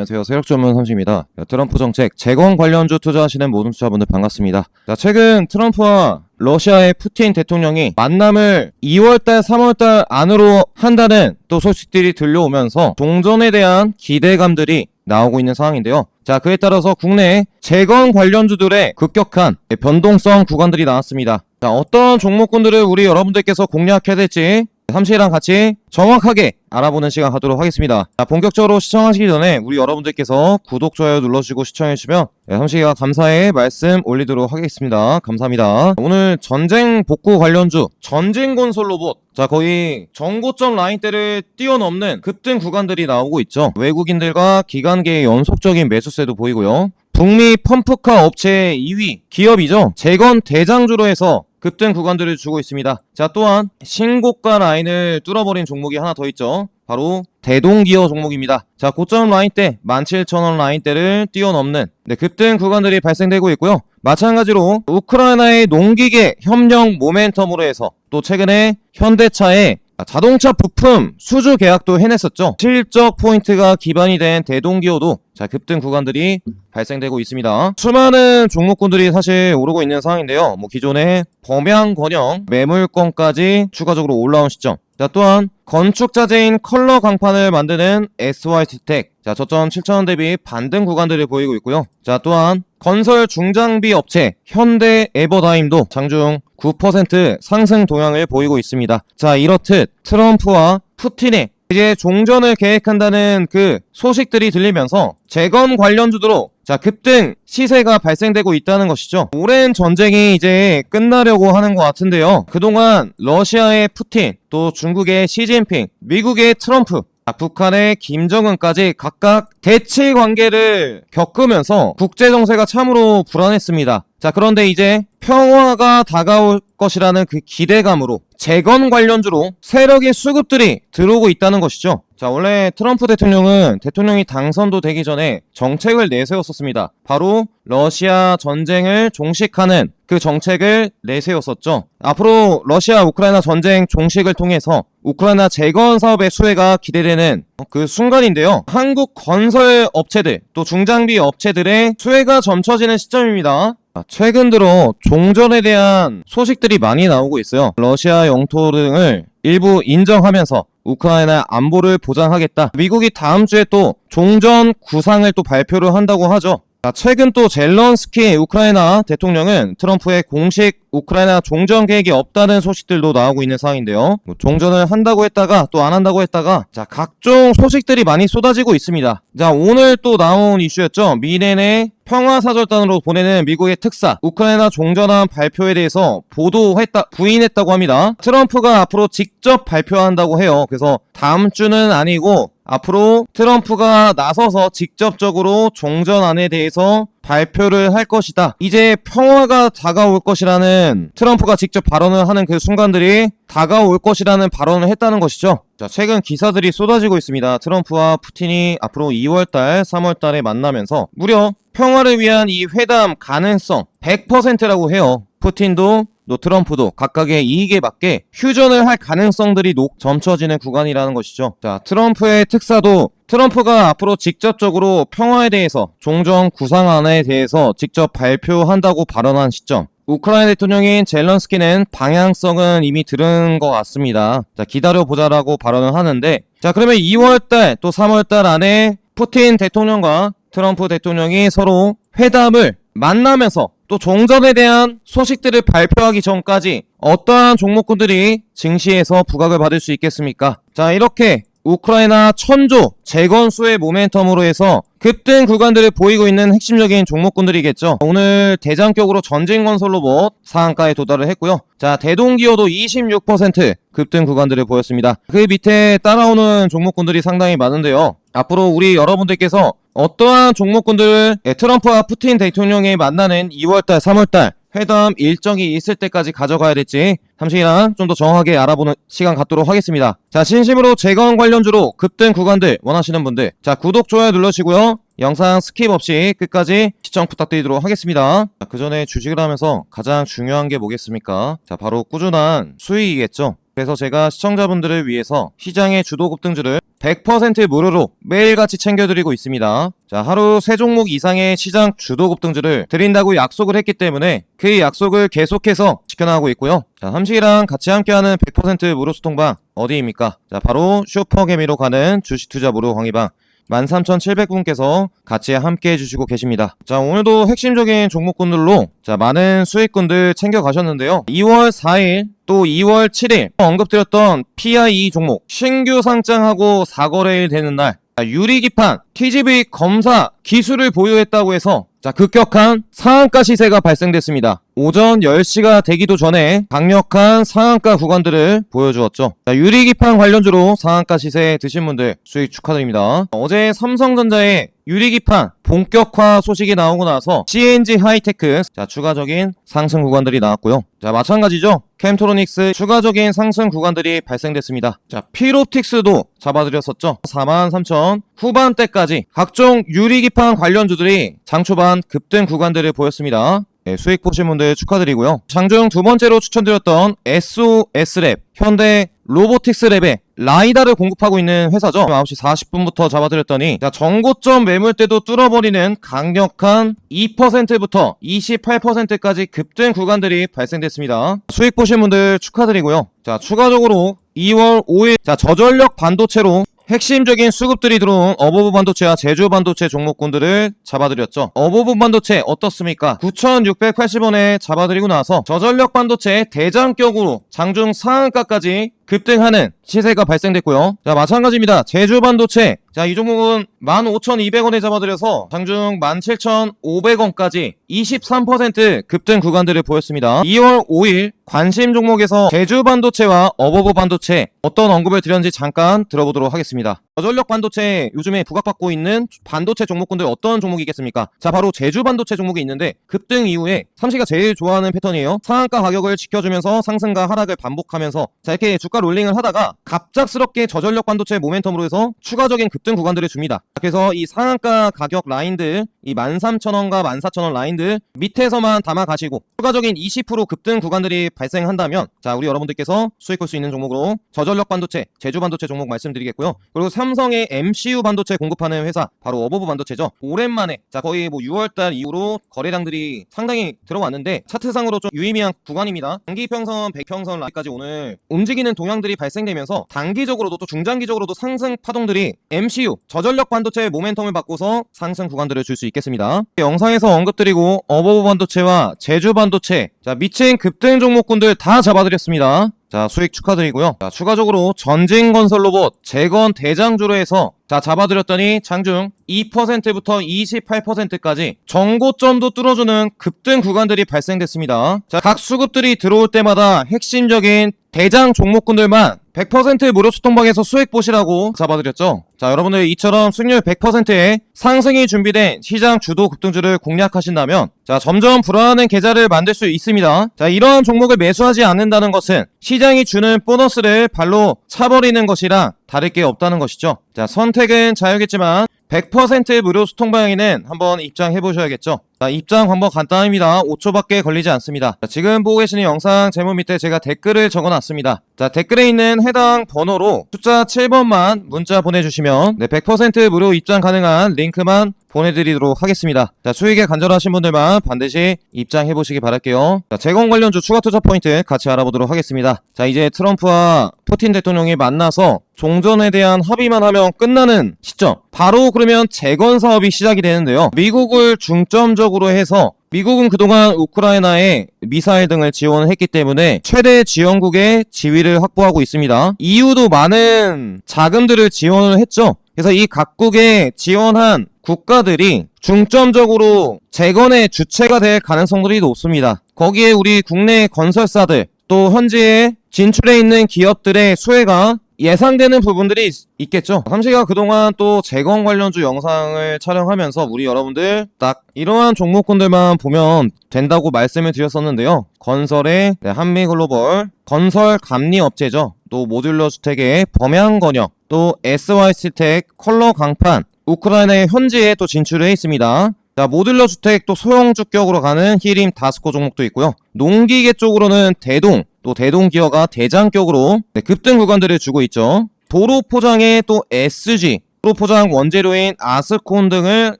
안녕하세요. 세력 전문 삼식입니다. 자, 트럼프 정책 재건 관련주 투자하시는 모든 투자분들 반갑습니다. 자, 최근 트럼프와 러시아의 푸틴 대통령이 만남을 2월달, 3월달 안으로 한다는 또 소식들이 들려오면서 동전에 대한 기대감들이 나오고 있는 상황인데요. 자, 그에 따라서 국내 재건 관련주들의 급격한 변동성 구간들이 나왔습니다. 자, 어떤 종목군들을 우리 여러분들께서 공략해야 될지 삼시랑 같이 정확하게 알아보는 시간 갖도록 하겠습니다. 자, 본격적으로 시청하시기 전에 우리 여러분들께서 구독, 좋아요 눌러주시고 시청해주시면 네, 삼시가 감사의 말씀 올리도록 하겠습니다. 감사합니다. 오늘 전쟁 복구 관련주 전진 곤솔 로봇 자 거의 정고점 라인대를 뛰어넘는 급등 구간들이 나오고 있죠. 외국인들과 기관계의 연속적인 매수세도 보이고요. 북미 펌프카 업체 2위 기업이죠. 재건 대장주로 해서 급등 구간들을 주고 있습니다. 자, 또한 신고가 라인을 뚫어버린 종목이 하나 더 있죠. 바로 대동기어 종목입니다. 자, 고점 라인대 17,000원 라인대를 뛰어넘는 네, 급등 구간들이 발생되고 있고요. 마찬가지로 우크라이나의 농기계 협력 모멘텀으로 해서 또 최근에 현대차의 자동차 부품 수주 계약도 해냈었죠. 실적 포인트가 기반이 된 대동기어도 자 급등 구간들이 발생되고 있습니다. 수많은 종목군들이 사실 오르고 있는 상황인데요. 뭐 기존의 범양권형 매물권까지 추가적으로 올라온 시점. 자 또한 건축자재인 컬러 강판을 만드는 SYT텍 자 저점 7천원 대비 반등 구간들이 보이고 있고요. 자 또한 건설 중장비 업체 현대 에버다임도 장중 9% 상승 동향을 보이고 있습니다. 자 이렇듯 트럼프와 푸틴의 이제 종전을 계획한다는 그 소식들이 들리면서 재건 관련주도로 자 급등 시세가 발생되고 있다는 것이죠. 오랜 전쟁이 이제 끝나려고 하는 것 같은데요. 그동안 러시아의 푸틴, 또 중국의 시진핑, 미국의 트럼프, 아, 북한의 김정은까지 각각 대치 관계를 겪으면서 국제 정세가 참으로 불안했습니다. 자, 그런데 이제 평화가 다가올 것이라는 그 기대감으로 재건 관련주로 세력의 수급들이 들어오고 있다는 것이죠. 자, 원래 트럼프 대통령은 대통령이 당선도 되기 전에 정책을 내세웠었습니다. 바로 러시아 전쟁을 종식하는 그 정책을 내세웠었죠. 앞으로 러시아 우크라이나 전쟁 종식을 통해서 우크라이나 재건 사업의 수혜가 기대되는 그 순간인데요. 한국 건설 업체들 또 중장비 업체들의 수혜가 점쳐지는 시점입니다. 아, 최근 들어 종전에 대한 소식들이 많이 나오고 있어요. 러시아 영토 등을 일부 인정하면서 우크라이나 안보를 보장하겠다. 미국이 다음 주에 또 종전 구상을 또 발표를 한다고 하죠. 자, 최근 또 젤런스키 우크라이나 대통령은 트럼프의 공식 우크라이나 종전 계획이 없다는 소식들도 나오고 있는 상황인데요. 뭐 종전을 한다고 했다가 또 안 한다고 했다가 자 각종 소식들이 많이 쏟아지고 있습니다. 자 오늘 또 나온 이슈였죠. 미네의 평화사절단으로 보내는 미국의 특사 우크라이나 종전한 발표에 대해서 보도했다 부인했다고 합니다. 트럼프가 앞으로 직접 발표한다고 해요. 그래서 다음 주는 아니고 앞으로 트럼프가 나서서 직접적으로 종전안에 대해서 발표를 할 것이다. 이제 평화가 다가올 것이라는 트럼프가 직접 발언을 하는 그 순간들이 다가올 것이라는 발언을 했다는 것이죠. 자, 최근 기사들이 쏟아지고 있습니다. 트럼프와 푸틴이 앞으로 2월달, 3월달에 만나면서 무려 평화를 위한 이 회담 가능성 100%라고 해요. 푸틴도 또 트럼프도 각각의 이익에 맞게 휴전을 할 가능성들이 녹 점쳐지는 구간이라는 것이죠. 자, 트럼프의 특사도 트럼프가 앞으로 직접적으로 평화에 대해서 종전 구상안에 대해서 직접 발표한다고 발언한 시점. 우크라이나 대통령인 젤런스키는 방향성은 이미 들은 것 같습니다. 자, 기다려보자라고 발언을 하는데, 자, 그러면 2월달 또 3월달 안에 푸틴 대통령과 트럼프 대통령이 서로 회담을 만나면서 또 종전에 대한 소식들을 발표하기 전까지 어떠한 종목군들이 증시에서 부각을 받을 수 있겠습니까? 자, 이렇게 우크라이나 천조 재건수의 모멘텀으로 해서 급등 구간들을 보이고 있는 핵심적인 종목군들이겠죠. 오늘 대장격으로 전진건설 로봇 상한가에 도달을 했고요. 자, 대동기어도 26% 급등 구간들을 보였습니다. 그 밑에 따라오는 종목군들이 상당히 많은데요. 앞으로 우리 여러분들께서 어떠한 종목군들을 예, 트럼프와 푸틴 대통령이 만나는 2월달, 3월달 회담 일정이 있을 때까지 가져가야 될지 삼식이랑 좀 더 정확하게 알아보는 시간 갖도록 하겠습니다. 자, 진심으로 재건 관련주로 급등 구간들 원하시는 분들 자, 구독, 좋아요 눌러주시고요. 영상 스킵 없이 끝까지 시청 부탁드리도록 하겠습니다. 자, 그 전에 주식을 하면서 가장 중요한 게 뭐겠습니까? 자, 바로 꾸준한 수익이겠죠. 그래서 제가 시청자분들을 위해서 시장의 주도 급등주를 100% 무료로 매일같이 챙겨드리고 있습니다. 자, 하루 세 종목 이상의 시장 주도 급등주를 드린다고 약속을 했기 때문에 그 약속을 계속해서 지켜나가고 있고요. 자, 함식이랑 같이 함께하는 100% 무료 수통방 어디입니까? 자, 바로 슈퍼개미로 가는 주식투자 무료 강의방 13,700분께서 같이 함께 해주시고 계십니다. 자, 오늘도 핵심적인 종목군들로 자, 많은 수익군들 챙겨가셨는데요. 2월 4일 또 2월 7일 언급드렸던 PIE 종목 신규 상장하고 4거래일 되는 날 자, 유리기판 TGV 검사 기술을 보유했다고 해서 자, 급격한 상한가 시세가 발생됐습니다. 오전 10시가 되기도 전에 강력한 상한가 구간들을 보여주었죠. 자, 유리기판 관련주로 상한가 시세 드신 분들 수익 축하드립니다. 어제 삼성전자의 유리기판 본격화 소식이 나오고 나서 CNG 하이테크 자, 추가적인 상승 구간들이 나왔고요. 자, 마찬가지죠. 캠트로닉스 추가적인 상승 구간들이 발생됐습니다. 자, 피로틱스도 잡아드렸었죠. 43,000 후반대까지 각종 유리기판 관련주들이 장 초반 급등 구간들을 보였습니다. 네, 수익 보신 분들 축하드리고요. 장중 두 번째로 추천드렸던 SOS랩, 현대 로보틱스랩의 라이다를 공급하고 있는 회사죠. 9시 40분부터 잡아드렸더니 자, 정고점 매물대도 뚫어버리는 강력한 2%부터 28%까지 급등 구간들이 발생됐습니다. 수익 보신 분들 축하드리고요. 자, 추가적으로 2월 5일 자, 저전력 반도체로 핵심적인 수급들이 들어온 어버브 반도체와 제주 반도체 종목군들을 잡아드렸죠. 어버브 반도체 어떻습니까? 9,680원에 잡아드리고 나서 저전력 반도체 대장격으로 장중 상한가까지 급등하는 시세가 발생됐고요. 자, 마찬가지입니다. 제주 반도체. 자, 이 종목은 15,200원에 잡아드려서 장중 17,500원까지 23% 급등 구간들을 보였습니다. 2월 5일 관심 종목에서 제주 반도체와 어버브 반도체 어떤 언급을 드렸는지 잠깐 들어보도록 하겠습니다. 저전력 반도체 요즘에 부각받고 있는 반도체 종목군들 어떤 종목이 있겠습니까? 자, 바로 제주 반도체 종목이 있는데 급등 이후에 삼시가 제일 좋아하는 패턴이에요. 상한가 가격을 지켜주면서 상승과 하락을 반복하면서 자, 이렇게 주가 롤링을 하다가 갑작스럽게 저전력 반도체 모멘텀으로 해서 추가적인 급등 구간들을 줍니다. 그래서 이 상한가 가격 라인들 이 13,000원과 14,000원 라인들 밑에서만 담아 가시고 추가적인 20% 급등 구간들이 발생한다면 자, 우리 여러분들께서 수익 볼 수 있는 종목으로 저전력 반도체, 제주 반도체 종목 말씀드리겠고요. 그리고 삼성의 MCU 반도체 공급하는 회사 바로 어버브 반도체죠. 오랜만에 자, 거의 뭐 6월달 이후로 거래량들이 상당히 들어왔는데 차트상으로 좀 유의미한 구간입니다. 단기 평선, 백평선 라인까지 오늘 움직이는 동향들이 발생되면서 단기적으로도 또 중장기적으로도 상승 파동들이 MCU 저전력 반도체의 모멘텀을 바꿔서 상승 구간들을 줄 수 있겠습니다. 영상에서 언급드리고 어버브 반도체와 제주 반도체 자 미친 급등 종목군들 다 잡아드렸습니다. 자 수익 축하드리고요. 자 추가적으로 전진건설 로봇 재건 대장주로 해서 자 잡아드렸더니 장중 2%부터 28%까지 정고점도 뚫어주는 급등 구간들이 발생됐습니다. 자 각 수급들이 들어올 때마다 핵심적인 대장 종목군들만 100% 무료 수통방에서 수익 보시라고 잡아드렸죠. 자, 여러분들 이처럼 수익률 100%의 상승이 준비된 시장 주도 급등주를 공략하신다면 자, 점점 불안한 계좌를 만들 수 있습니다. 자, 이러한 종목을 매수하지 않는다는 것은 시장이 주는 보너스를 발로 차버리는 것이랑 다를 게 없다는 것이죠. 자, 선택은 자유겠지만 100% 무료 수통방에는 한번 입장해 보셔야겠죠. 자, 입장 방법 간단합니다. 5초밖에 걸리지 않습니다. 자, 지금 보고 계시는 영상 제목 밑에 제가 댓글을 적어 놨습니다. 자, 댓글에 있는 해당 번호로 숫자 7번만 문자 보내주시면 네, 100% 무료 입장 가능한 링크만 보내드리도록 하겠습니다. 자, 수익에 간절하신 분들만 반드시 입장해 보시기 바랄게요. 자, 재건 관련주 추가 투자 포인트 같이 알아보도록 하겠습니다. 자, 이제 트럼프와 푸틴 대통령이 만나서 종전에 대한 합의만 하면 끝나는 시점. 바로 그러면 재건 사업이 시작이 되는데요. 미국을 중점적으로 해서 미국은 그동안 우크라이나에 미사일 등을 지원을 했기 때문에 최대 지원국의 지위를 확보하고 있습니다. EU도 많은 자금들을 지원을 했죠. 그래서 이 각국에 지원한 국가들이 중점적으로 재건의 주체가 될 가능성들이 높습니다. 거기에 우리 국내 건설사들 또 현지에 진출해 있는 기업들의 수혜가 예상되는 부분들이 있, 있겠죠. 삼시가 그동안 또 재건 관련주 영상을 촬영하면서 우리 여러분들 딱 이러한 종목군들만 보면 된다고 말씀을 드렸었는데요. 건설의 네, 한미글로벌 건설 감리 업체죠. 또 모듈러 주택의 범양건영 또 SYC텍 컬러 강판 우크라이나의 현지에 또 진출해 있습니다. 자, 모듈러 주택 또 소형 주격으로 가는 히림 다스코 종목도 있고요. 농기계 쪽으로는 대동, 또 대동기어가 대장격으로 네, 급등 구간들을 주고 있죠. 도로 포장의 또 SG, 도로 포장 원재료인 아스콘 등을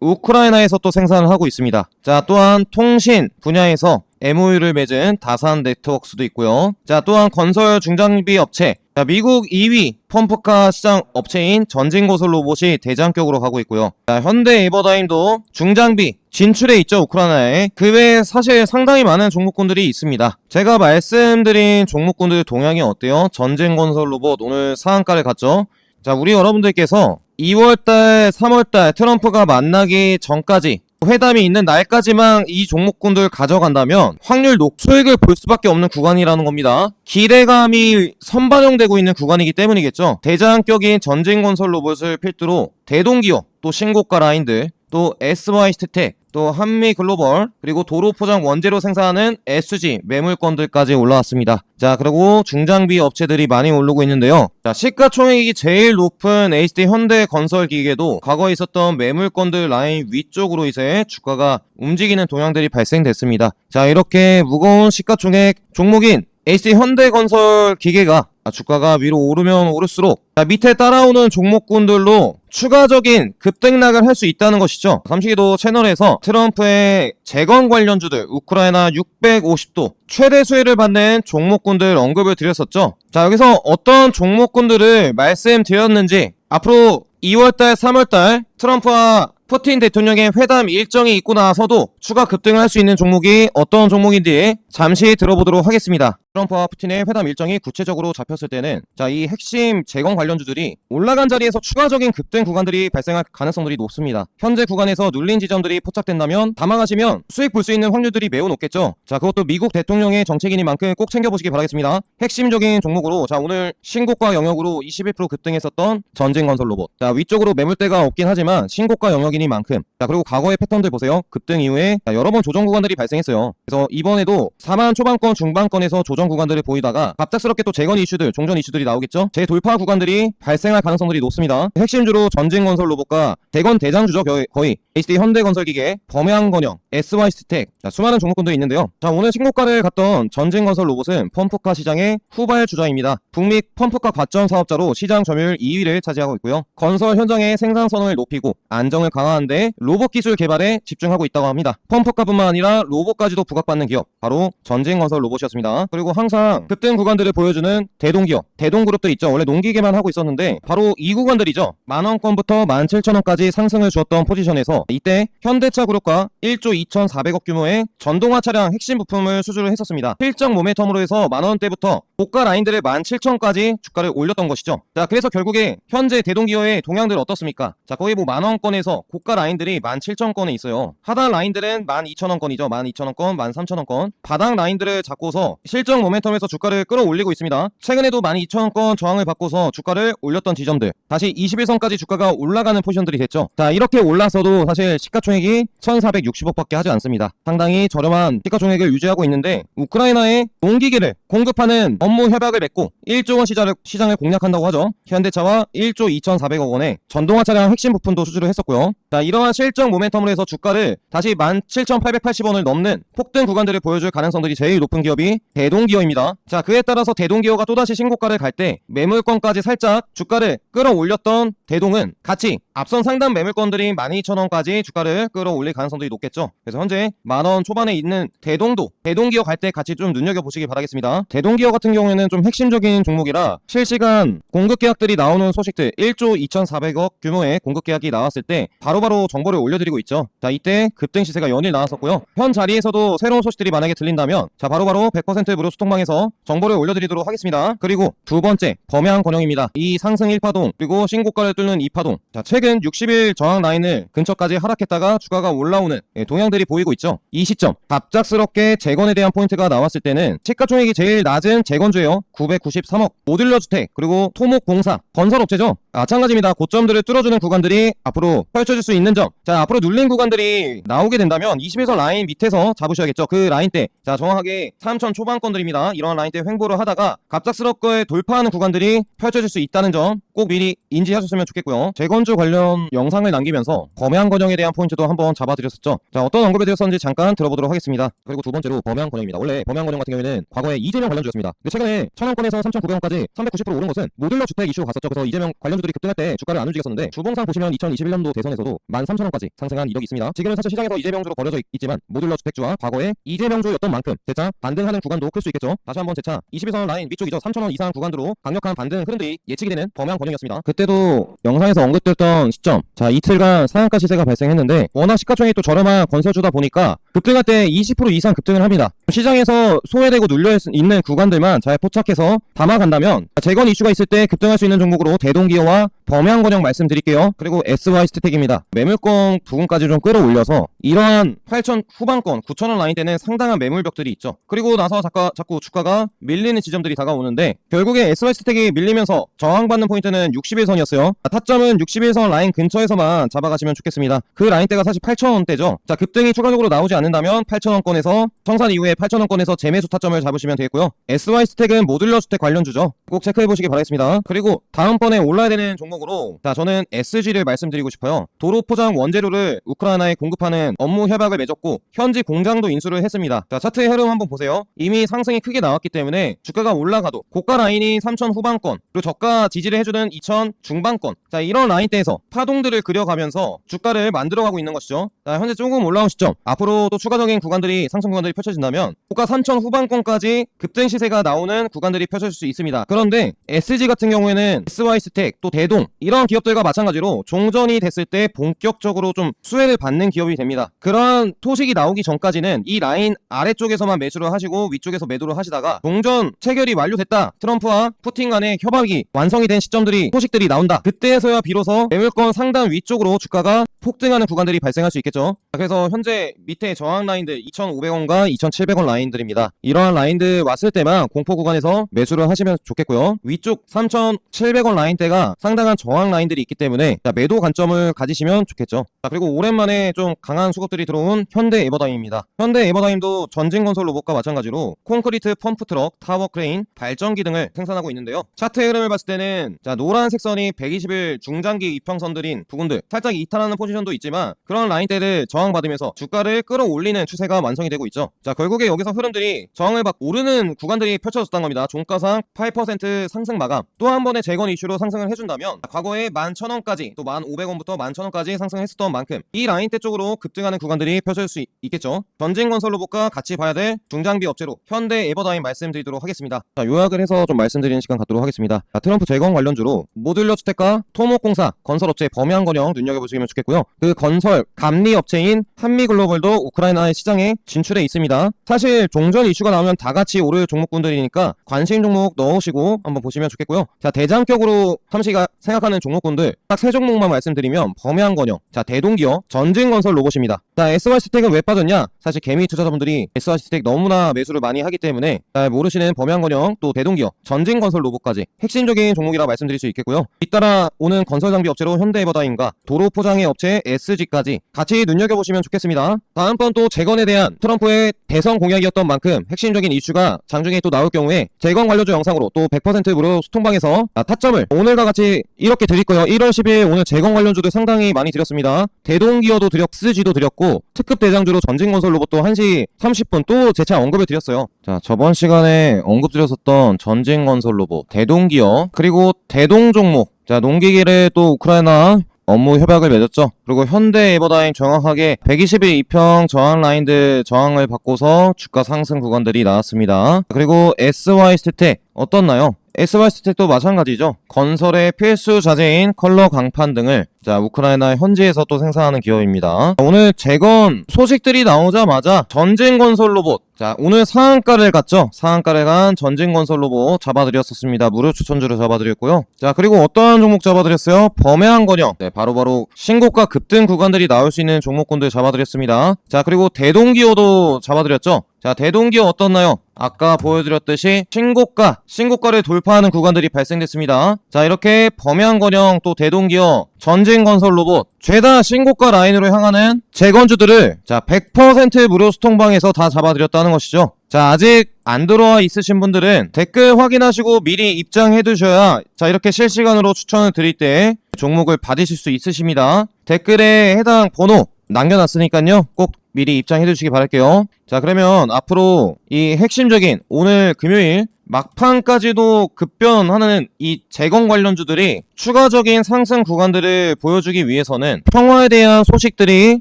우크라이나에서 또 생산을 하고 있습니다. 자, 또한 통신 분야에서 MOU를 맺은 다산 네트워크스도 있고요. 자, 또한 건설 중장비 업체, 자, 미국 2위 펌프카 시장 업체인 전진고설 로봇이 대장격으로 가고 있고요. 자, 현대 에버다임도 중장비 진출해 있죠, 우크라이나에. 그 외에 사실 상당히 많은 종목군들이 있습니다. 제가 말씀드린 종목군들 동향이 어때요? 전진건설 로봇 오늘 상한가를 갔죠? 자, 우리 여러분들께서 2월달, 3월달 트럼프가 만나기 전까지 회담이 있는 날까지만 이 종목군들 가져간다면 확률 높 수익을 볼 수밖에 없는 구간이라는 겁니다. 기대감이 선반영되고 있는 구간이기 때문이겠죠. 대장격인 전진건설 로봇을 필두로 대동기업, 또 신고가 라인들, 또 SY스테텍, 또 한미 글로벌, 그리고 도로 포장 원재료 생산하는 SG 매물건들까지 올라왔습니다. 자, 그리고 중장비 업체들이 많이 오르고 있는데요. 자, 시가총액이 제일 높은 HD 현대건설기계도 과거에 있었던 매물건들 라인 위쪽으로 이제 주가가 움직이는 동향들이 발생됐습니다. 자, 이렇게 무거운 시가총액 종목인 HD 현대건설 기계가 아, 주가가 위로 오르면 오를수록 자, 밑에 따라오는 종목군들로 추가적인 급등락을 할 수 있다는 것이죠. 삼식이도 채널에서 트럼프의 재건 관련주들 우크라이나 650도 최대 수혜를 받는 종목군들 언급을 드렸었죠. 자, 여기서 어떤 종목군들을 말씀드렸는지 앞으로 2월달, 3월달 트럼프와 푸틴 대통령의 회담 일정이 있고 나서도 추가 급등을 할 수 있는 종목이 어떤 종목인지 잠시 들어보도록 하겠습니다. 트럼프와 푸틴의 회담 일정이 구체적으로 잡혔을 때는 자, 이 핵심 재건 관련주들이 올라간 자리에서 추가적인 급등 구간들이 발생할 가능성들이 높습니다. 현재 구간에서 눌린 지점들이 포착된다면 담아가시면 수익 볼 수 있는 확률들이 매우 높겠죠. 자, 그것도 미국 대통령의 정책인인 만큼 꼭 챙겨보시기 바라겠습니다. 핵심적인 종목으로 자, 오늘 신고가 영역으로 21% 급등했었던 전진건설 로봇. 자, 위쪽으로 매물대가 없긴 하지만 신고가 영역이 니만큼 자, 그리고 과거의 패턴들 보세요. 급등 이후에 자, 여러 번 조정 구간들이 발생했어요. 그래서 이번에도 4만 초반권, 중반권에서 조정 구간들을 보이다가 갑작스럽게 또 재건 이슈들, 종전 이슈들이 나오겠죠. 재돌파 구간들이 발생할 가능성들이 높습니다. 핵심주로 전진건설 로봇과 대건 대장주죠 거의. HD 현대건설기계, 범양건영, SY스텍 자, 수많은 종목군들이 있는데요. 자 오늘 신고가를 갔던 전진건설 로봇은 펌프카 시장의 후발 주자입니다. 북미 펌프카 과점 사업자로 시장 점유율 2위를 차지하고 있고요. 건설 현장의 생산 선을 높이고 안정을 강화 하는데 로봇 기술 개발에 집중하고 있다고 합니다. 펌프카뿐만 아니라 로봇까지도 부각받는 기업 바로 전진건설 로봇이었습니다. 그리고 항상 급등 구간들을 보여주는 대동기업, 대동그룹들 있죠. 원래 농기계만 하고 있었는데 바로 이 구간들이죠. 만원권부터 17,000원까지 상승을 주었던 포지션에서 이때 현대차 그룹과 1조 2,400억 규모의 전동화 차량 핵심 부품을 수주를 했었습니다. 필적 모멘텀으로 해서 만원대부터 고가 라인들을 17,000원까지 주가를 올렸던 것이죠. 자, 그래서 결국에 현재 대동기업의 동향들 어떻습니까? 자, 거의 뭐 만원권에서 고가 라인들이 17,000원권에 있어요. 하단 라인들은 12,000원권이죠. 12,000원권, 13,000원권. 바닥 라인들을 잡고서 실적 모멘텀에서 주가를 끌어올리고 있습니다. 최근에도 12,000원권 저항을 받고서 주가를 올렸던 지점들. 다시 21선까지 주가가 올라가는 포지션들이 됐죠. 자, 이렇게 올라서도 사실 시가총액이 1,460억밖에 하지 않습니다. 상당히 저렴한 시가총액을 유지하고 있는데 우크라이나에 농기계를 공급하는 업무 협약을 맺고 1조 원 시장을, 시장을 공략한다고 하죠. 현대차와 1조 2,400억 원의 전동화 차량 핵심 부품도 수주를 했었고요. 자, 이러한 실적 모멘텀으로 해서 주가를 다시 17,880원을 넘는 폭등 구간들을 보여줄 가능성들이 제일 높은 기업이 대동기어입니다. 자, 그에 따라서 대동기어가 또다시 신고가를 갈 때 매물권까지 살짝 주가를 끌어올렸던 대동은 같이 앞선 상단 매물권들이 12,000원까지 주가를 끌어올릴 가능성들이 높겠죠. 그래서 현재 만원 초반에 있는 대동도 대동기어 갈 때 같이 좀 눈여겨보시기 바라겠습니다. 대동기어 같은 경우에는 좀 핵심적인 종목이라 실시간 공급 계약들이 나오는 소식들 1조 2,400억 규모의 공급 계약이 나왔을 때 바로 바로 정보를 올려드리고 있죠. 자, 이때 급등 시세가 연일 나왔었고요. 현 자리에서도 새로운 소식들이 만약에 들린다면 자, 바로바로 100% 무료 수통방에서 정보를 올려드리도록 하겠습니다. 그리고 두 번째 범양 권영입니다. 이 상승 1파동 그리고 신고가를 뚫는 2파동. 자, 최근 60일 저항 라인을 근처까지 하락했다가 주가가 올라오는 예, 동향들이 보이고 있죠. 이 시점 갑작스럽게 재건에 대한 포인트가 나왔을 때는 시가총액이 제일 낮은 재건주예요. 993억. 모듈러 주택 그리고 토목공사 건설업체죠. 마찬가지입니다. 고점들을 뚫어주는 구간들이 앞으로 펼쳐질 수 있는 점. 자, 앞으로 눌린 구간들이 나오게 된다면 21선 라인 밑에서 잡으셔야겠죠. 그 라인 때. 자, 정확하게 3천 초반권들입니다. 이런 라인 때 횡보를 하다가 갑작스럽게 돌파하는 구간들이 펼쳐질 수 있다는 점 꼭 미리 인지하셨으면 좋겠고요. 재건주 관련 영상을 남기면서 범양 권역에 대한 포인트도 한번 잡아드렸었죠. 자, 어떤 언급을 드렸었는지 잠깐 들어보도록 하겠습니다. 그리고 두 번째로 범양 권역입니다. 원래 범양 권역 같은 경우에는 과거에 이재명 관련주였습니다. 근데 최근에 천원권에서 3,900원까지 390% 오른 것은 모듈러 주택 이슈로 갔었죠. 그래서 이재명 관련주들이 급등할 때 주가를 안 움직였었는데 주봉상 보시면 2021년도 대선에서 13,000원까지 상승한 이력이 있습니다. 지금은 사실 시장에서 이재명주로 버려져 있, 있지만 모듈러 주택주와 과거에 이재명주였던 만큼 재차 반등하는 구간도 클 수 있겠죠. 다시 한번 재차 22선 라인 위쪽이죠. 3,000원 이상 구간으로 강력한 반등 흐름들이 예측이 되는 범양 권역이었습니다. 그때도 영상에서 언급됐던 시점, 자 이틀간 상한가 시세가 발생했는데 워낙 시가총이 또 저렴한 건설주다 보니까 급등할 때 20% 이상 급등을 합니다. 시장에서 소외되고 눌려 있는 구간들만 잘 포착해서 담아간다면 재건 이슈가 있을 때 급등할 수 있는 종목으로 대동기어와 범양 권역 말씀드릴게요. 그리고 SY 스태텍입니다. 매물권 부분까지 좀 끌어올려서 이러한 8천 후반권 9천원 라인 때는 상당한 매물벽들이 있죠. 그리고 나서 자꾸, 자꾸 주가가 밀리는 지점들이 다가오는데 결국에 SY 스태텍이 밀리면서 저항받는 포인트는 61선이었어요. 타점은 61선 라인 근처에서만 잡아가시면 좋겠습니다. 그 라인대가 사실 8천원대죠. 자 급등이 추가적으로 나오지 않는다면 8천원권에서 청산 이후에 8천원권에서 재매수 타점을 잡으시면 되겠고요. SY 스택은 모듈러 주택 관련주죠. 꼭 체크해 보시기 바라겠습니다. 그리고 다음번에 올라야 되는 종목 으로 자 저는 SG를 말씀드리고 싶어요. 도로 포장 원재료를 우크라이나에 공급하는 업무 협약을 맺었고 현지 공장도 인수를 했습니다. 자 차트의 흐름 한번 보세요. 이미 상승이 크게 나왔기 때문에 주가가 올라가도 고가 라인이 3천 후반권 그리고 저가 지지를 해주는 2천 중반권 자 이런 라인대에서 파동들을 그려가면서 주가를 만들어가고 있는 것이죠. 자 현재 조금 올라온 시점 앞으로 또 추가적인 구간들이 상승 구간들이 펼쳐진다면 고가 3천 후반권까지 급등 시세가 나오는 구간들이 펼쳐질 수 있습니다. 그런데 SG 같은 경우에는 SY 스택 또 대동 이런 기업들과 마찬가지로 종전이 됐을 때 본격적으로 좀 수혜를 받는 기업이 됩니다. 그런 토식이 나오기 전까지는 이 라인 아래쪽에서만 매수를 하시고 위쪽에서 매도를 하시다가 종전 체결이 완료됐다. 트럼프와 푸틴 간의 협약이 완성이 된 시점들이 소식들이 나온다. 그때에서야 비로소 매물권 상단 위쪽으로 주가가 폭등하는 구간들이 발생할 수 있겠죠. 그래서 현재 밑에 저항 라인들 2,500원과 2,700원 라인들입니다. 이러한 라인들 왔을 때만 공포 구간에서 매수를 하시면 좋겠고요. 위쪽 3,700원 라인대가 상당한 저항 라인들이 있기 때문에 자, 매도 관점을 가지시면 좋겠죠. 자, 그리고 오랜만에 좀 강한 수급들이 들어온 현대 에버다임입니다. 현대 에버다임도 전진건설 로봇과 마찬가지로 콘크리트 펌프 트럭, 타워 크레인, 발전기 등을 생산하고 있는데요. 차트의 흐름을 봤을 때는 자, 노란색 선이 120일 중장기 이평선들인 부분들 살짝 이탈하는 포지션 도 있지만 그런 라인대를 저항받으면서 주가를 끌어올리는 추세가 완성이 되고 있죠. 자, 결국에 여기서 흐름들이 저항을 받고 오르는 구간들이 펼쳐졌다는 겁니다. 종가상 8% 상승 마감. 또 한 번의 재건 이슈로 상승을 해준다면 과거에 11,000원까지 또 1,500원부터 11,000원까지 상승했었던 만큼 이 라인대 쪽으로 급등하는 구간들이 펼쳐질 수 있, 있겠죠. 전진건설 로봇과 같이 봐야 될 중장비 업체로 현대 에버다임 말씀드리도록 하겠습니다. 자, 요약을 해서 좀 말씀드리는 시간 갖도록 하겠습니다. 자, 트럼프 재건 관련주로 모듈러 주택과 토목공사, 건설업체 범양 건영 눈여겨보시면 좋겠고요. 그 건설 감리 업체인 한미글로벌도 우크라이나의 시장에 진출해 있습니다. 사실 종전 이슈가 나오면 다 같이 오를 종목군들이니까 관심 종목 넣으시고 한번 보시면 좋겠고요. 자 대장격으로 삼시가 생각하는 종목군들 딱 세 종목만 말씀드리면 범양건영, 자 대동기업, 전진건설 로봇입니다. 자 SY 스택은 왜 빠졌냐? 사실 개미 투자자분들이 SY 스택 너무나 매수를 많이 하기 때문에 잘 모르시는 범양건영 또 대동기업, 전진건설 로봇까지 핵심적인 종목이라 말씀드릴 수 있겠고요. 잇따라 오는 건설 장비 업체로 현대에버다임과 도로 포장의 업체 SG까지 같이 눈여겨보시면 좋겠습니다. 다음번 또 재건에 대한 트럼프의 대선 공약이었던 만큼 핵심적인 이슈가 장중에 또 나올 경우에 재건 관련주 영상으로 또 100% 무료 소통방에서 아, 타점을 오늘과 같이 이렇게 드릴 거예요. 1월 10일 오늘 재건 관련주도 상당히 많이 드렸습니다. 대동기어도 드렸고 SG도 드렸고 특급 대장주로 전진건설 로봇도 1시 30분 또 재차 언급을 드렸어요. 자 저번 시간에 언급드렸었던 전진건설 로봇, 대동기어 그리고 대동 종목 자 농기계를 또 우크라이나 업무 협약을 맺었죠. 그리고 현대 에버다임 정확하게 120일 이평 저항 라인들 저항을 받고서 주가 상승 구간들이 나왔습니다. 그리고 SY 스택 어떻나요? SY 스택도 마찬가지죠. 건설의 필수 자재인 컬러 강판 등을 자 우크라이나 현지에서 또 생산하는 기업입니다. 오늘 재건 소식들이 나오자마자 전진 건설 로봇 자 오늘 상한가를 갔죠. 상한가를 간 전진 건설 로봇 잡아드렸었습니다. 무료 추천주를 잡아드렸고요. 자 그리고 어떠한 종목 잡아드렸어요? 범해한 건영 네 바로바로 신고가 급등 구간들이 나올 수 있는 종목군들 잡아드렸습니다. 자 그리고 대동기호도 잡아드렸죠. 자 자, 대동기어 어떻나요? 아까 보여드렸듯이 신고가, 신고가를 돌파하는 구간들이 발생됐습니다. 자, 이렇게 범양건영 또 대동기어 전진건설 로봇 죄다 신고가 라인으로 향하는 재건주들을 자, 100% 무료 스통방에서 다 잡아드렸다는 것이죠. 자, 아직 안 들어와 있으신 분들은 댓글 확인하시고 미리 입장해 두셔야 자, 이렇게 실시간으로 추천을 드릴 때 종목을 받으실 수 있으십니다. 댓글에 해당 번호 남겨놨으니까요. 꼭 미리 입장해 주시기 바랄게요. 자, 그러면 앞으로 이 핵심적인 오늘 금요일 막판까지도 급변하는 이 재건 관련주들이 추가적인 상승 구간들을 보여주기 위해서는 평화에 대한 소식들이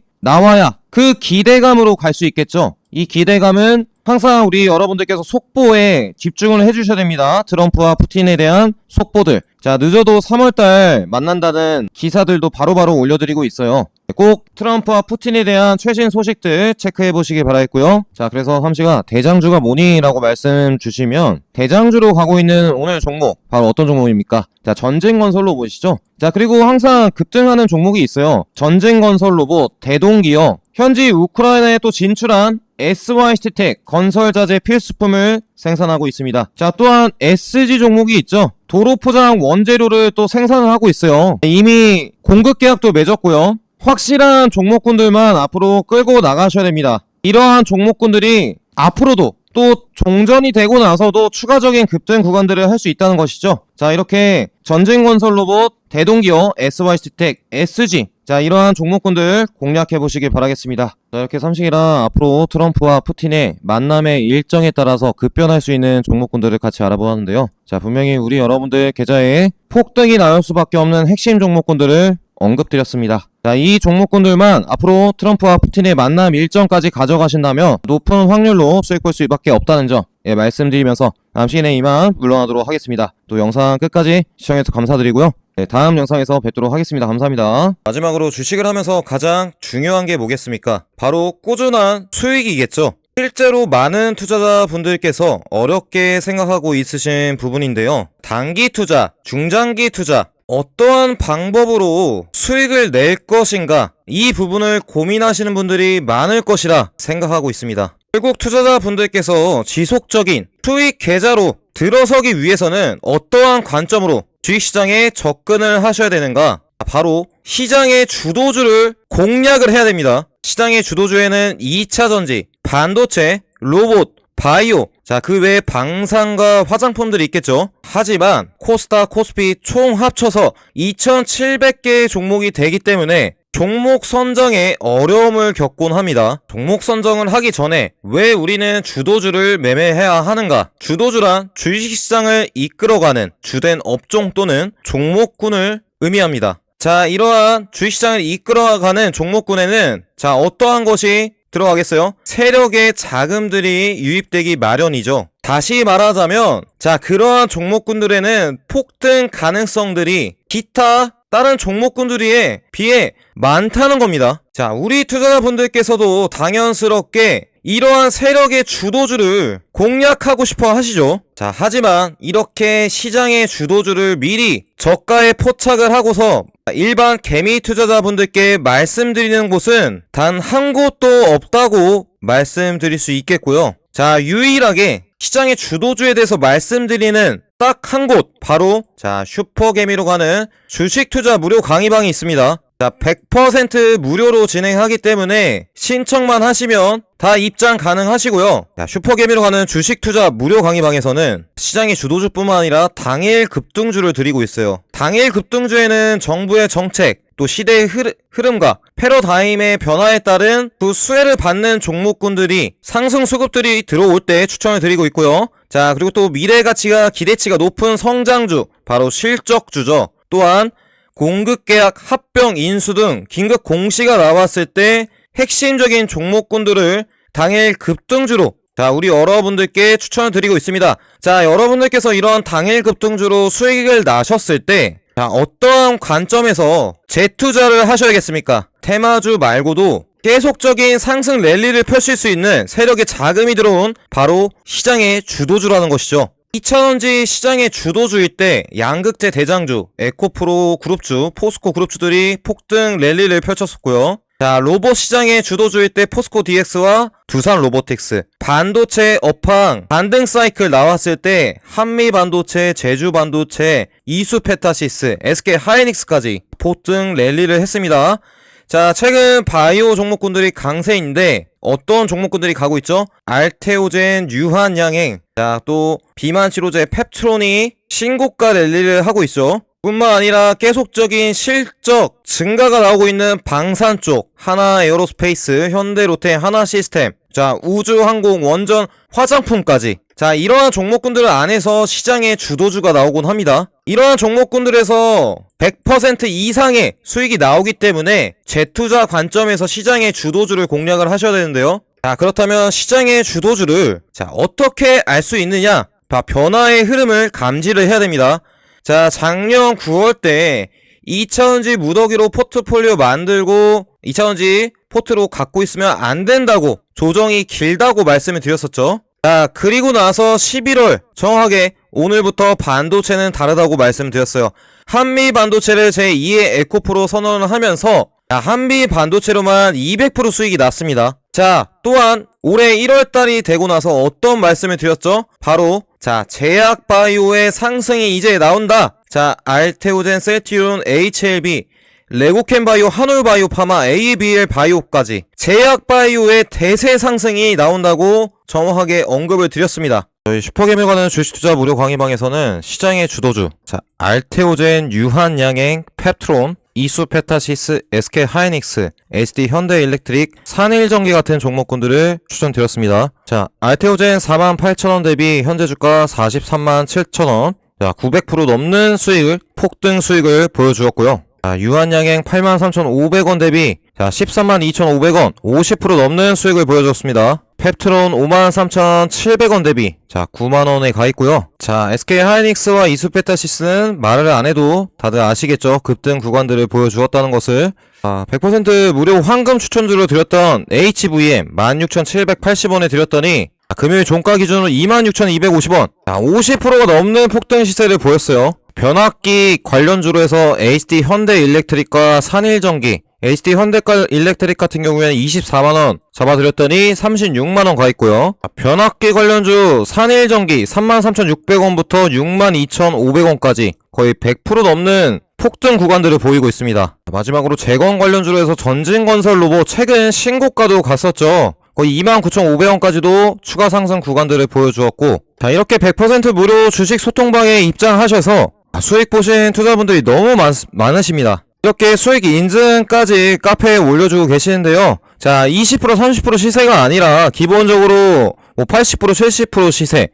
나와야 그 기대감으로 갈 수 있겠죠. 이 기대감은 항상 우리 여러분들께서 속보에 집중을 해주셔야 됩니다. 트럼프와 푸틴에 대한 속보들. 자, 늦어도 3월달 만난다는 기사들도 바로 바로 올려드리고 있어요. 꼭 트럼프와 푸틴에 대한 최신 소식들 체크해 보시기 바라겠고요. 자, 그래서 함씨가 대장주가 뭐니라고 말씀 주시면 대장주로 가고 있는 오늘 종목 바로 어떤 종목입니까? 자, 전쟁 건설 로봇이죠. 자, 그리고 항상 급등하는 종목이 있어요. 전쟁 건설 로봇 대동기어 현지 우크라이나에 또 진출한 SY스티텍 건설자재 필수품을 생산하고 있습니다. 자, 또한 SG 종목이 있죠. 도로 포장 원재료를 또 생산을 하고 있어요. 이미 공급 계약도 맺었고요. 확실한 종목군들만 앞으로 끌고 나가셔야 됩니다. 이러한 종목군들이 앞으로도 또 종전이 되고 나서도 추가적인 급등 구간들을 할 수 있다는 것이죠. 자, 이렇게 전쟁건설 로봇, 대동기어, SY스티텍, SG 자, 이러한 종목군들 공략해 보시길 바라겠습니다. 자, 이렇게 삼식이랑 앞으로 트럼프와 푸틴의 만남의 일정에 따라서 급변할 수 있는 종목군들을 같이 알아보았는데요. 자, 분명히 우리 여러분들 계좌에 폭등이 나올 수밖에 없는 핵심 종목군들을 언급드렸습니다. 자, 이 종목군들만 앞으로 트럼프와 푸틴의 만남 일정까지 가져가신다면 높은 확률로 수익 볼 수밖에 없다는 점 예, 말씀드리면서 다음 시간에 이만 물러나도록 하겠습니다. 또 영상 끝까지 시청해주셔서 감사드리고요. 네, 다음 영상에서 뵙도록 하겠습니다. 감사합니다. 마지막으로 주식을 하면서 가장 중요한 게 뭐겠습니까? 바로 꾸준한 수익이겠죠. 실제로 많은 투자자분들께서 어렵게 생각하고 있으신 부분인데요. 단기 투자, 중장기 투자, 어떠한 방법으로 수익을 낼 것인가 이 부분을 고민하시는 분들이 많을 것이라 생각하고 있습니다. 결국 투자자분들께서 지속적인 수익 계좌로 들어서기 위해서는 어떠한 관점으로 주식시장에 접근을 하셔야 되는가? 바로 시장의 주도주를 공략을 해야 됩니다. 시장의 주도주에는 2차전지, 반도체, 로봇, 바이오, 자, 그 외에 방산과 화장품들이 있겠죠. 하지만 코스닥, 코스피 총 합쳐서 2,700개의 종목이 되기 때문에 종목 선정에 어려움을 겪곤 합니다. 종목 선정을 하기 전에 왜 우리는 주도주를 매매해야 하는가? 주도주란 주식시장을 이끌어가는 주된 업종 또는 종목군을 의미합니다. 자, 이러한 주식시장을 이끌어가는 종목군에는 자, 어떠한 것이 들어가겠어요? 세력의 자금들이 유입되기 마련이죠. 다시 말하자면, 자, 그러한 종목군들에는 폭등 가능성들이 기타 다른 종목군들에 비해 많다는 겁니다. 자, 우리 투자자분들께서도 당연스럽게 이러한 세력의 주도주를 공략하고 싶어 하시죠. 자, 하지만 이렇게 시장의 주도주를 미리 저가에 포착을 하고서 일반 개미 투자자분들께 말씀드리는 곳은 단 한 곳도 없다고 말씀드릴 수 있겠고요. 자, 유일하게 시장의 주도주에 대해서 말씀드리는 딱 한 곳, 바로 자, 슈퍼개미로 가는 주식 투자 무료 강의방이 있습니다. 자, 100% 무료로 진행하기 때문에 신청만 하시면 다 입장 가능하시고요. 자, 슈퍼개미로 가는 주식 투자 무료 강의방에서는 시장의 주도주뿐만 아니라 당일 급등주를 드리고 있어요. 당일 급등주에는 정부의 정책, 또 시대의 흐르, 흐름과 패러다임의 변화에 따른 그 수혜를 받는 종목군들이 상승 수급들이 들어올 때 추천을 드리고 있고요. 자, 그리고 또 미래 가치가 기대치가 높은 성장주, 바로 실적주죠. 또한 공급 계약, 합병, 인수 등 긴급 공시가 나왔을 때 핵심적인 종목군들을 당일 급등주로 자, 우리 여러분들께 추천을 드리고 있습니다. 자, 여러분들께서 이런 당일 급등주로 수익을 나셨을 때 자, 어떠한 관점에서 재투자를 하셔야겠습니까? 테마주 말고도 계속적인 상승 랠리를 펼칠 수 있는 세력의 자금이 들어온 바로 시장의 주도주라는 것이죠. 2차전지 시장의 주도주일 때 양극재 대장주, 에코프로 그룹주, 포스코 그룹주들이 폭등 랠리를 펼쳤었고요. 자, 자, 로봇 시장의 주도주일 때 포스코 DX와 두산 로보틱스, 반도체 업황 반등 사이클 나왔을 때 한미 반도체, 제주 반도체, 이수 페타시스, SK 하이닉스까지 폭등 랠리를 했습니다. 자, 최근 바이오 종목군들이 강세인데 어떤 종목군들이 가고 있죠? 알테오젠, 유한양행, 자, 또 비만 치료제 펩트론이 신고가 랠리를 하고 있죠. 뿐만 아니라 계속적인 실적 증가가 나오고 있는 방산 쪽 하나 에어로스페이스, 현대 롯데 하나 시스템, 자 우주 항공 원전 화장품까지 자 이러한 종목군들 안에서 시장의 주도주가 나오곤 합니다. 이러한 종목군들에서 100% 이상의 수익이 나오기 때문에 재투자 관점에서 시장의 주도주를 공략을 하셔야 되는데요. 자 그렇다면 시장의 주도주를 자 어떻게 알 수 있느냐? 자, 변화의 흐름을 감지를 해야 됩니다. 자, 작년 9월 때 2차원지 무더기로 포트폴리오 만들고 2차원지 포트로 갖고 있으면 안 된다고 조정이 길다고 말씀을 드렸었죠. 자, 그리고 나서 11월 정확하게 오늘부터 반도체는 다르다고 말씀드렸어요. 한미 반도체를 제2의 에코프로 선언을 하면서 자, 한미 반도체로만 200% 수익이 났습니다. 자, 또한 올해 1월 달이 되고 나서 어떤 말씀을 드렸죠? 바로 자, 제약 바이오의 상승이 이제 나온다. 자, 알테오젠, 셀티론, HLB, 레고캠 바이오, 한올 바이오 파마, ABL 바이오까지 제약 바이오의 대세 상승이 나온다고 정확하게 언급을 드렸습니다. 저희 슈퍼게임에 주식 투자 무료 강의방에서는 시장의 주도주, 자, 알테오젠, 유한양행, 펩트론, 이수 페타시스, SK 하이닉스, SD 현대일렉트릭, 산일전기 같은 종목군들을 추천드렸습니다. 자, 알테오젠 48,000원 대비 현재 주가 43만 7천원, 자, 900% 넘는 수익을, 폭등 수익을 보여주었고요. 자, 유한양행 83,500원 대비 자, 13만 2,500원, 50% 넘는 수익을 보여줬습니다. 펩트론 53,700원 대비 자 9만원에 가있고요. 자 SK 하이닉스와 이수페타시스는 말을 안해도 다들 아시겠죠? 급등 구간들을 보여주었다는 것을. 자, 100% 무료 황금 추천주로 드렸던 HVM 16,780원에 드렸더니 자, 금요일 종가 기준으로 26,250원. 자 50%가 넘는 폭등 시세를 보였어요 변압기 관련주로 해서 HD 현대 일렉트릭과 산일전기 HD 현대칼 일렉트릭 같은 경우에는 24만원 잡아드렸더니 36만원 가있고요. 변압기 관련주 산일전기 33,600원부터 62,500원까지 거의 100% 넘는 폭등 구간들을 보이고 있습니다. 마지막으로 재건 관련주로 해서 전진건설 로봇 최근 신고가도 갔었죠. 거의 29,500원까지도 추가 상승 구간들을 보여주었고 자 이렇게 100% 무료 주식 소통방에 입장하셔서 수익 보신 투자분들이 너무 많, 많으십니다. 이렇게 수익 인증까지 카페에 올려주고 계시는데요. 자, 20% 30% 시세가 아니라 기본적으로 뭐 80% 70% 시세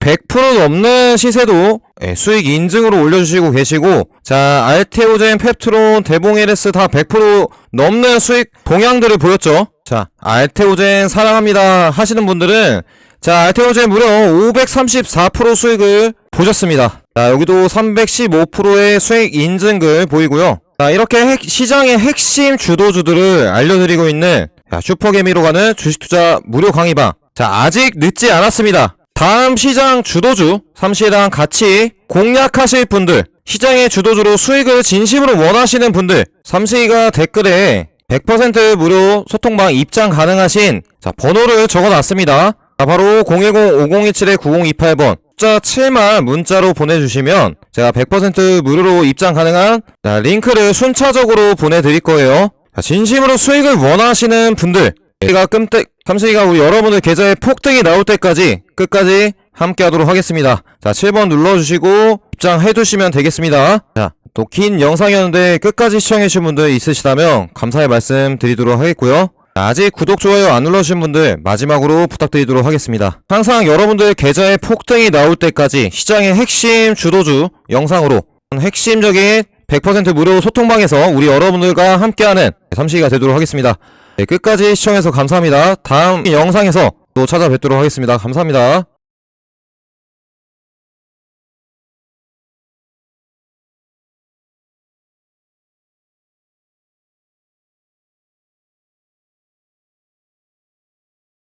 100% 넘는 시세도 예, 수익 인증으로 올려주시고 계시고 자 알테오젠, 펩트론, 대봉에레스 다 100% 넘는 수익 동향들을 보였죠? 자 알테오젠 사랑합니다 하시는 분들은 자 알테오젠 무려 534% 수익을 보셨습니다 자 여기도 315%의 수익 인증글 보이고요 자, 이렇게 핵, 시장의 핵심 주도주들을 알려드리고 있는 자, 슈퍼개미로 가는 주식투자 무료 강의방. 자, 아직 늦지 않았습니다. 다음 시장 주도주, 삼시랑 같이 공략하실 분들, 시장의 주도주로 수익을 진심으로 원하시는 분들, 삼시가 댓글에 100% 무료 소통방 입장 가능하신 자, 번호를 적어놨습니다. 자, 바로 010-5027-9028번. 숫자 7만 문자로 보내주시면 제가 100% 무료로 입장 가능한 자, 링크를 순차적으로 보내드릴 거예요. 자, 진심으로 수익을 원하시는 분들 저희가 끔택 삼식이가 우리 여러분들 계좌에 폭등이 나올 때까지 끝까지 함께 하도록 하겠습니다. 자 7번 눌러주시고 입장해 두시면 되겠습니다. 자 또 긴 영상이었는데 끝까지 시청해주신 분들 있으시다면 감사의 말씀 드리도록 하겠고요. 아직 구독, 좋아요 안 눌러주신 분들 마지막으로 부탁드리도록 하겠습니다. 항상 여러분들 계좌에 폭등이 나올 때까지 시장의 핵심 주도주 영상으로 핵심적인 100% 무료 소통방에서 우리 여러분들과 함께하는 삼시가 되도록 하겠습니다. 네, 끝까지 시청해서 감사합니다. 다음 영상에서 또 찾아뵙도록 하겠습니다. 감사합니다.